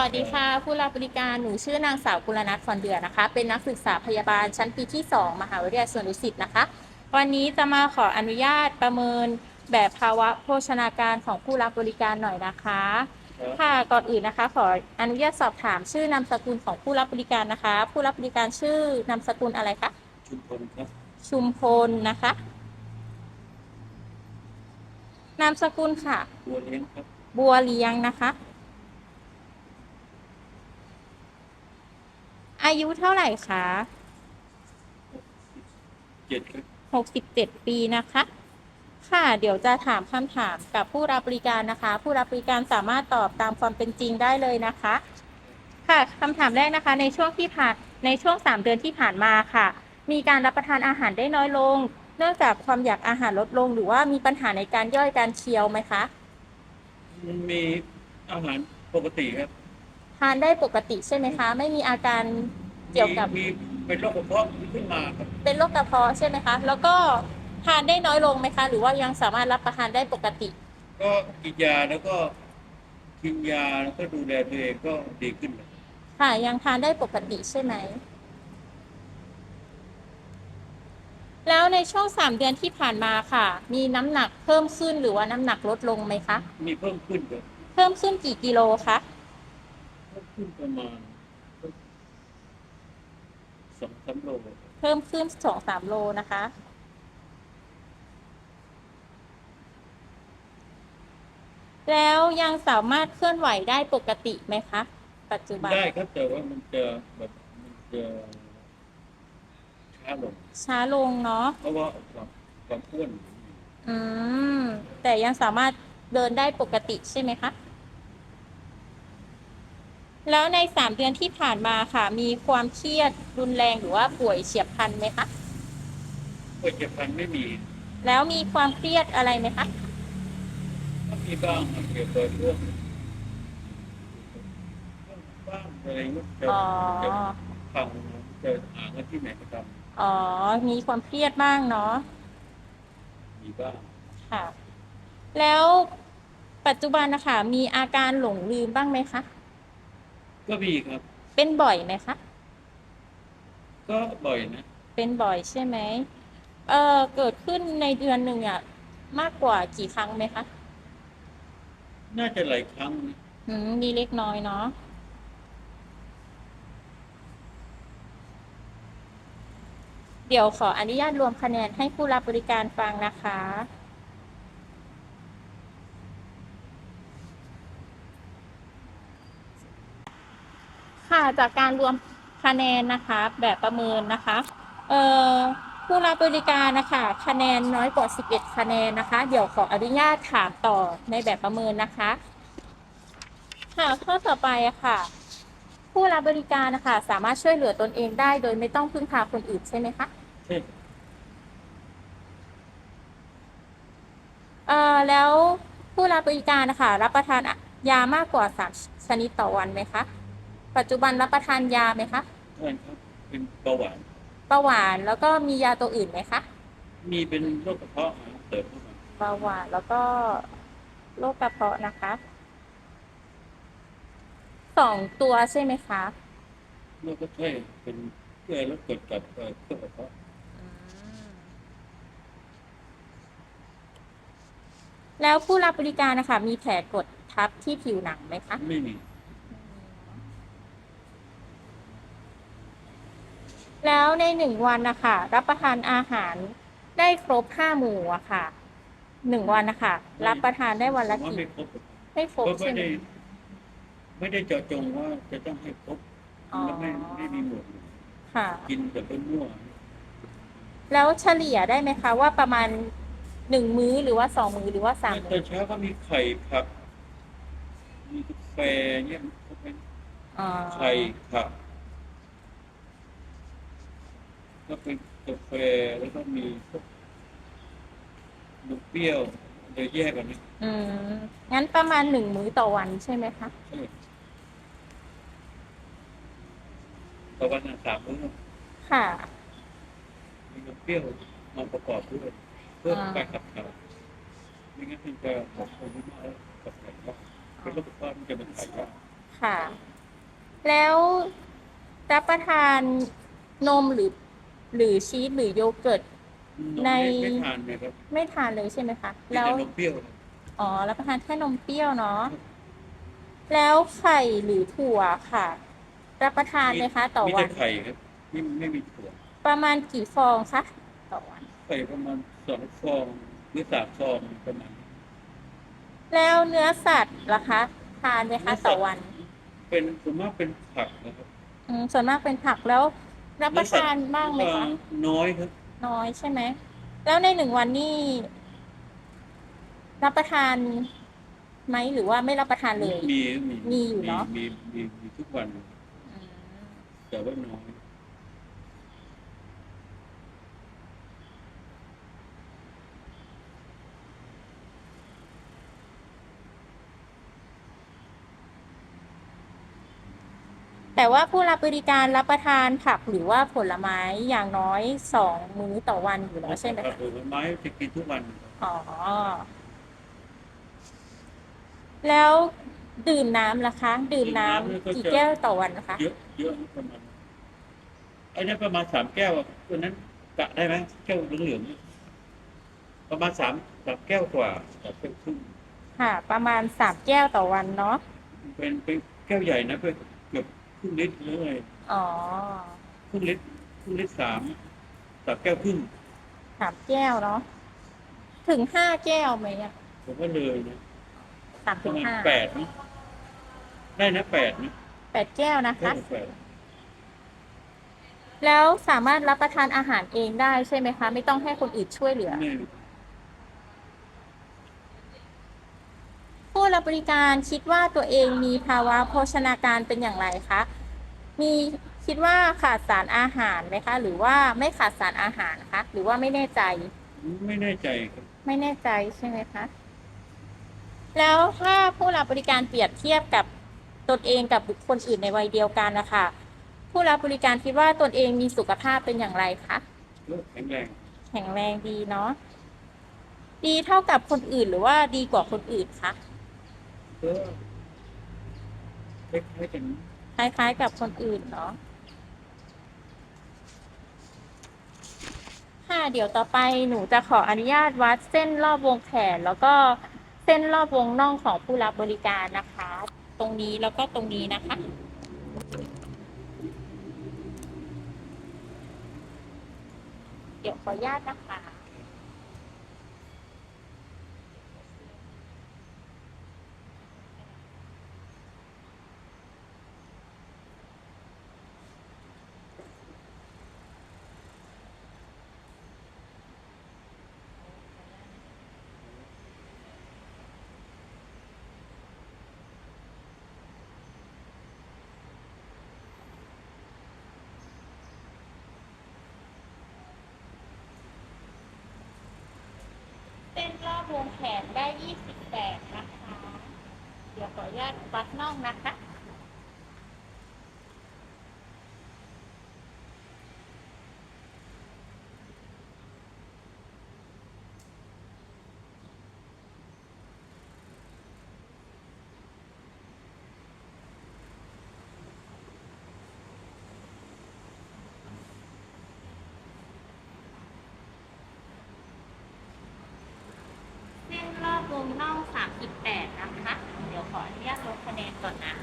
วัสดีค่ะ ผู้รับบริการหนูชื่อนางสาวกุลนัทฟอนเดือนะคะ เป็นนักศึกษาพยาบาลชั้นปีที่ 2 มหาวิทยาลัยสวนดุสิตนะคะ วันนี้จะมาขออนุญาตประเมินแบบภาวะโภชนาการของผู้รับบริการหน่อยนะคะ ค่ะก่อนอื่นนะคะ ขออนุญาตสอบถามชื่อนามสกุลของผู้รับบริการนะคะ ผู้รับบริการชื่อนามสกุลอะไรคะชุมพลครับชุมพลนะคะ นามสกุลค่ะบัวเลี้ยงครับบัวเลี้ยงนะคะ อายุเท่าไหร่คะเจ็ดครับ67ปีนะคะ ค่ะ เดี๋ยวจะถามคำถามกับผู้รับบริการนะคะ ผู้รับบริการสามารถตอบตามความเป็นจริงได้เลยนะคะ ค่ะคำถามแรกนะคะ ในช่วงที่ผ่านในช่วง3เดือนที่ผ่านมาค่ะ มีการรับประทานอาหารได้น้อยลง เนื่องจากความอยากอาหารลดลง หรือว่ามีปัญหาในการย่อยการเคี้ยวไหมคะมันมีอาหารปกติครับ ทานได้ปกติใช่ไหมคะ ไม่มีอาการเกี่ยวกับมีมีเป็นโรคกระเพาะขึ้นมาครับเป็นโรคกระเพาะใช่ไหมคะ แล้วก็ทานได้น้อยลงไหมคะ หรือว่ายังสามารถรับประทานได้ปกติ ก็กินยาแล้วก็กินยาแล้วก็ดูแลตัวเองก็ดีขึ้นครับค่ะ ยังทานได้ปกติใช่ไหม แล้วในช่วงสามเดือนที่ผ่านมาค่ะ มีน้ำหนักเพิ่มขึ้นหรือว่าน้ำหนักลดลงไหมคะ มีเพิ่มขึ้นครับเพิ่มขึ้นกี่กิโลคะเพิ่ม ขึ้นประมาณสองสามโลครับเพิ่มขึ้นสองสามโลนะคะ แล้วยังสามารถเคลื่อนไหวได้ปกติไหมคะ ปัจจุบัน ได้ครับ แต่ว่ามันจะแบบมันจะช้าลง ช้าลงเนาะ เพราะว่าความความอ้วน อืม แต่ยังสามารถเดินได้ปกติใช่ไหมคะ แล้วในสามเดือนที่ผ่านมาค่ะ มีความเครียดรุนแรงหรือว่าป่วยเฉียบพลันไหมคะก็จะพันไม่มีแล้วมีความเครียดอะไรไหมคะ ก็มีบ้างครับเกี่ยวกับเรื่องบ้างอะไรเงี้ยจะอ๋อ จะฟังจะหาเงินที่ไหนมาทอ๋อ มีความเครียดบ้างเนาะำมีบ้างค่ะ แล้วปัจจุบันนะคะมีอาการหลงลืมบ้างไหมคะ ก็มีครับ เป็นบ่อยไหมคะ ก็บ่อยนะ เป็นบ่อยใช่ไหมเออเกิดขึ้นในเดือนหนึ่งอะมากกว่ากี่ครั้งไหมคะ น่าจะหลายครั้งนะอืมมีเล็กน้อยเนาะ เดี๋ยวขออนุญาตรวมคะแนนให้ผู้รับบริการฟังนะคะ ค่ะจากการรวมคะแนนนะคะ แบบประเมินนะคะเอ่อผู้รับบริการนะคะคะแนนน้อยกว่า 11 คะแนนนะคะ เดี๋ยวขออนุญาตถามต่อในแบบประเมินนะคะ ค่ะข้อต่อไปอะค่ะ ผู้รับบริการนะคะสามารถช่วยเหลือตนเองได้ โดยไม่ต้องพึ่งพาคนอื่นใช่ไหมคะใช่เอ่อแล้วผู้รับบริการนะคะรับประทานยามากกว่าสามชนิดต่อวันไหมคะ ปัจจุบันรับประทานยาไหมคะใช่ครับเป็นเบาหวานเบาหวานแล้วก็มียาตัวอื่นไหมคะมีเป็นโรคกระเพาะอาหารเสริมเข้ามาเบาหวานแล้วก็โรคกระเพาะนะคะสองตัวใช่ไหมคะโรคก็ใช่เป็นเพื่อลดกรดกับเอ่อเครื่องกระเพาะแล้วผู้รับบริการนะคะมีแผลกดทับที่ผิวหนังไหมคะ ไม่มี แล้วในหนึ่งวันนะคะรับประทานอาหารได้ครบห้าหมู่อะค่ะหนึ่งวันนะคะรับประทานได้วันละผมว่ากี่ไม่ครบไม่ครบก็ไม่ใช่ไหมได้ไม่ได้เจาะจงว่าจะต้องให้ครบอ๋อแล้วไม่ไม่มีหมวดค่ะ กินแบบมั่วแล้วเฉลี่ยได้ไหมคะว่าประมาณหนึ่งมื้อหรือว่าสองมื้อหรือว่าๆสามตมื้ออนเช้าก็มีไข่ผักมีกาแฟเนี่ยครบไหมอ๋อไข่ผัก ก็เป็นกาแฟแล้วก็มีพวกนมเปรี้ยวเดี๋ยวแยกกันนะอืมงั้นประมาณหนึ่งมื้อต่อวันใช่ไหมคะใช่ต่อวันละสามมื้อค่ะ มีนมเปรี้ยวมาประกอบด้วยเพื่อการขับถ่ายไม่งั้นมันจะหมดคนไม่มากแล้วกับไข่ยากเป็นโรคกระเพาะมันจะเป็นไข่ยากค่ะ แล้วรับประทานนมหรือ หรือชีสหรือโยเกิร์ตนมในไม่ไม่ทานนะครับไม่ทานเลยใช่ไหมคะมีแล้วแต่นมเปรี้ยวครับอ๋อรับประทานแค่นมเปรี้ยวเนาะแล้วไข่หรือถั่วค่ะ รับประทานไหมคะ ต่อมีวัแต่นไข่ครับไม่ไม่มีถั่วประมาณกี่ฟองคะต่อวัน ไข่ประมาณสองฟองหรือสามฟองประมาณแล้วเนื้อสัตว์ล่ะคะ ทานไหมคะต่อวันเป็นส่วนมากเป็นผักนะครับอืมส่วนมากเป็นผักแล้ว รับประทานบ้างไหมคะ น้อยครับ น้อยใช่ไหม แล้วในหนึ่งวันนี่รับประทานไหมหรือว่าไม่รับประทานเลย มีมีมีอยู่เนอะมีมีมีทุกวันอืมแต่ว่าน้อย แต่ว่าผู้รับบริการรับประทานผักหรือว่าผลไม้อย่างน้อยสองมื้อต่อวันอยู่แล้วใช่ไหมผักคะผลไม้จะกินทุกวันครับอ๋อ แล้วดื่มน้ำล่ะคะ ดื่มน้ำกี่แก้วต่อวันนะคะ เยอะเยอะประมาณไอ้นั่นประมาณสามแก้วอะตัวนั้นกะได้ไหมแก้วเหลืองๆนี่ประมาณสามสามแก้วกว่าสามแก้วครึ่งค่ะ ประมาณสามแก้วต่อวันเนาะเป็นเป็นแก้วใหญ่นะเป็นเกือบค รึ่งลิตรเลยอ๋อครึ่งลิตรครึ่งลิตรสามสามแก้วครึ่งสามแก้วเนาะถึงห้าแก้วไหมอะผมว่าเลยนะสามปถึระงมาณห้าแปดนะได้นะแปดนะแปดแก้วนะแก้คะวแปดแล้วสามารถรับประทานอาหารเองได้ใช่ไหมคะ ไม่ต้องให้คนอื่นช่วยเหลือ ไม่ รับบริการคิดว่าตัวเองมีภาวะโภชนาการเป็นอย่างไรคะมีคิดว่าขาดสารอาหารไหมคะ หรือว่าไม่ขาดสารอาหารคะหรือว่าไม่แน่ใจ ไม่แน่ใจครับไม่แน่ใจใช่ไหมคะแล้วถ้าผู้รับบริการเปรียบเทียบกับตนเองกับบุคคลอื่นในวัยเดียวกันนะคะผู้รับบริการคิดว่าตนเองมีสุขภาพเป็นอย่างไรคะก็แข็งแรงแข็งแรงดีเนาะดีเท่ากับคนอื่นหรือว่าดีกว่าคนอื่นคะก็ คล้ายๆคล้ายๆกับคนอื่นเนาะค่ะเดี๋ยวต่อไปหนูจะขออนุญาตวัดเส้นรอบวงแขน แล้วก็เส้นรอบวงน่องของผู้รับบริการนะคะ ตรงนี้แล้วก็ตรงนี้นะคะเดี๋ยวขออนุญาตนะคะ เส้นรอบวงแขนได้ 28 นะคะ เดี๋ยวขออนุญาตวัดน่องนะคะ เส้น รอบวงน่อง38 นะคะ เดี๋ยวขออนุญาตลดคะแนนก่อนนะ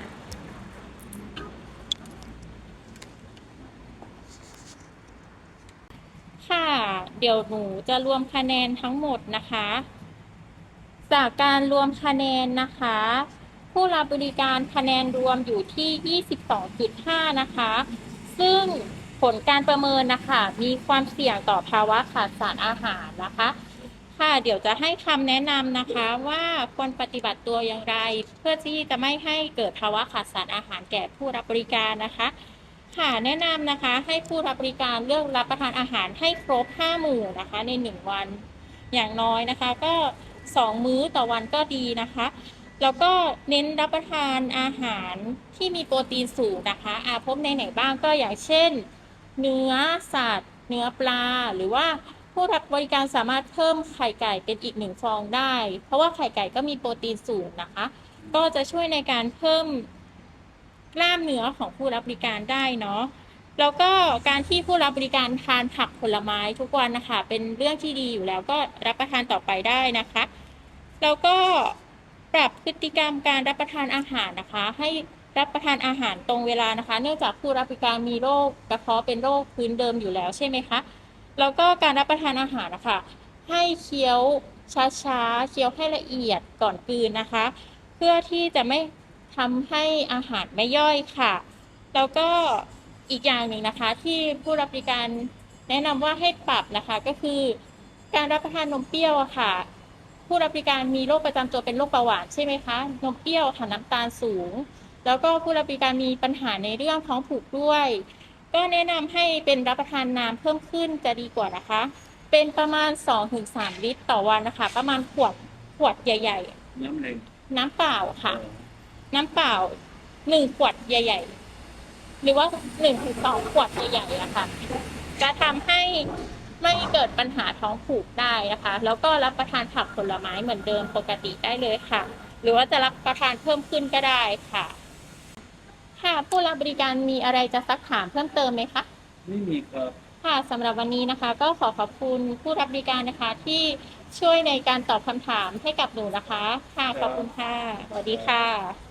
ค่ะ เดี๋ยวหนูจะรวมคะแนนทั้งหมดนะคะ จากการรวมคะแนนนะคะ ผู้รับบริการคะแนนรวมอยู่ที่ 22.5 นะคะ ซึ่งผลการประเมินนะคะ มีความเสี่ยงต่อภาวะขาดสารอาหารนะคะ ค่ะ เดี๋ยวจะให้คำแนะนำนะคะว่าควรปฏิบัติตัวอย่างไร เพื่อที่จะไม่ให้เกิดภาวะขาดสารอาหารแก่ผู้รับบริการนะคะ ค่ะแนะนำนะคะ ให้ผู้รับบริการเลือกรับประทานอาหารให้ครบ 5 หมู่นะคะ ใน 1 วันอย่างน้อยนะคะ ก็ 2 มื้อต่อวันก็ดีนะคะ แล้วก็เน้นรับประทานอาหารที่มีโปรตีนสูงนะคะอาพบในไหนบ้างก็อย่างเช่น เนื้อสัตว์ เนื้อปลาหรือว่า ผู้รับบริการสามารถเพิ่มไข่ไก่เป็นอีกหนึ่งฟองได้ เพราะว่าไข่ไก่ก็มีโปรตีนสูงนะคะ ก็จะช่วยในการเพิ่มกล้ามเนื้อของผู้รับบริการได้เนาะแล้วก็การที่ผู้รับบริการทานผักผลไม้ทุกวันนะคะ เป็นเรื่องที่ดีอยู่แล้วก็รับประทานต่อไปได้นะคะ แล้วก็ปรับพฤติกรรมการรับประทานอาหารนะคะ ให้รับประทานอาหารตรงเวลานะคะ เนื่องจากผู้รับบริการมีโรคกระเพาะเป็นโรคพื้นเดิมอยู่แล้วใช่ไหมคะ แล้วก็การรับประทานอาหารนะคะ ให้เคี้ยวช้าๆ เคี้ยวให้ละเอียดก่อนกลืนนะคะ เพื่อที่จะไม่ทำให้อาหารไม่ย่อยค่ะ แล้วก็อีกอย่างหนึ่งนะคะ ที่ผู้รับบริการแนะนำว่าให้ปรับนะคะก็คือ การรับประทานนมเปรี้ยวอะค่ะ ผู้รับบริการมีโรคประจำตัวเป็นโรคเบาหวานใช่ไหมคะนมเปรี้ยวค่ะน้ำตาลสูง แล้วก็ผู้รับบริการมีปัญหาในเรื่องท้องผูกด้วย ก็แนะนำให้เป็นรับประทานน้ำเพิ่มขึ้นจะดีกว่านะคะ เป็นประมาณ 2-3 ลิตรต่อวันนะคะ ประมาณขวดขวดใหญ่ น้ำแรงๆ น้ำเปล่าค่ะ น้ำเปล่าหนึ่งขวดใหญ่ ๆ หรือว่าหนึ่งถึงสองขวดใหญ่ๆอะค่ะจะทำให้ไม่เกิดปัญหาท้องผูกได้นะคะ แล้วก็รับประทานผักผลไม้เหมือนเดิมปกติได้เลยค่ะ หรือว่าจะรับประทานเพิ่มขึ้นก็ได้ค่ะ ค่ะผู้รับบริการมีอะไรจะซักถามเพิ่มเติมไหมคะไม่มีครับ ค่ะสำหรับวันนี้นะคะ ก็ขอขอบคุณผู้รับบริการนะคะ ที่ช่วยในการตอบคำถามให้กับหนูนะคะ ค่ะขอบคุณค่ะสวัสดีค่ะ